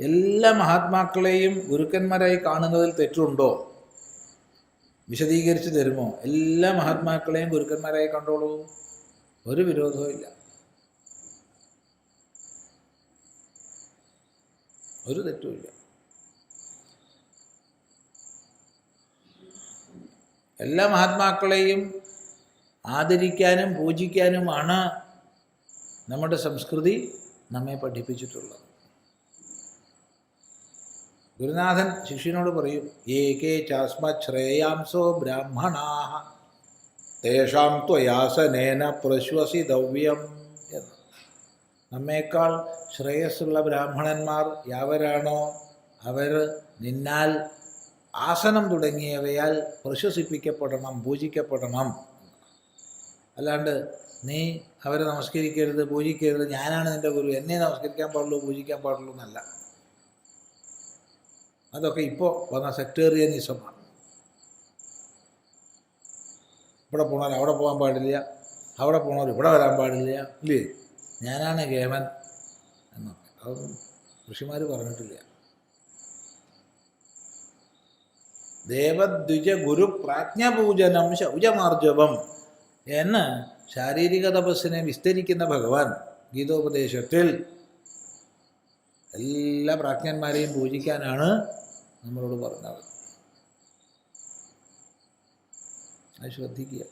എല്ലാ മഹാത്മാക്കളെയും ഗുരുക്കന്മാരായി കാണുന്നതിൽ തെറ്റുണ്ടോ? വിശദീകരിച്ച് തരുമോ? എല്ലാ മഹാത്മാക്കളെയും ഗുരുക്കന്മാരായി കണ്ടോളൂ. ഒരു വിരോധവും ഇല്ല. ഒരു തെറ്റുമില്ല എല്ലാ മഹാത്മാക്കളെയും ആദരിക്കാനും പൂജിക്കാനുമാണ് നമ്മുടെ സംസ്കൃതി നമ്മെ പഠിപ്പിച്ചിട്ടുള്ളത്. ഗുരുനാഥൻ ശിഷ്യനോട് പറയും ഏകേ ചാസ്മശ്രേയാംസോ ബ്രാഹ്മണാ തേഷാം ത്വയാസനേന പ്രശ്വസിതവ്യം എന്ന്. നമ്മേക്കാൾ ശ്രേയസ്സുള്ള ബ്രാഹ്മണന്മാർ യാവരാണോ? അവർ നിന്നാൽ ആസനം തുടങ്ങിയവയാൽ പ്രശ്വസിപ്പിക്കപ്പെടണം പൂജിക്കപ്പെടണം. അല്ലാണ്ട് നീ അവരെ നമസ്കരിക്കരുത് പൂജിക്കരുത് ഞാനാണ് നിന്റെ ഗുരു എന്നെ നമസ്കരിക്കാൻ പാടുള്ളൂ പൂജിക്കാൻ പാടുള്ളൂ എന്നല്ല. അതൊക്കെ ഇപ്പോൾ വന്ന സെക്ടേറിയനിസമാണ് ഇവിടെ പോണവർ അവിടെ പോകാൻ പാടില്ല. അവിടെ പോണവർ ഇവിടെ വരാൻ പാടില്ല. ഇല്ലേ? ഞാനാണ് കേമൻ എന്നൊക്കെ. അതൊന്നും ഋഷിമാർ പറഞ്ഞിട്ടില്ല. ദേവദ്വിജ ഗുരു പ്രാജ്ഞപൂജനം ശൗചമാർജവം എന്ന് ശാരീരിക തപസ്സിനെ വിസ്തരിക്കുന്ന ഭഗവാൻ ഗീതോപദേശത്തിൽ എല്ലാ പ്രാജ്ഞന്മാരെയും പൂജിക്കാനാണ് നമ്മളോട് പറഞ്ഞത് അത് ശ്രദ്ധിക്കുക.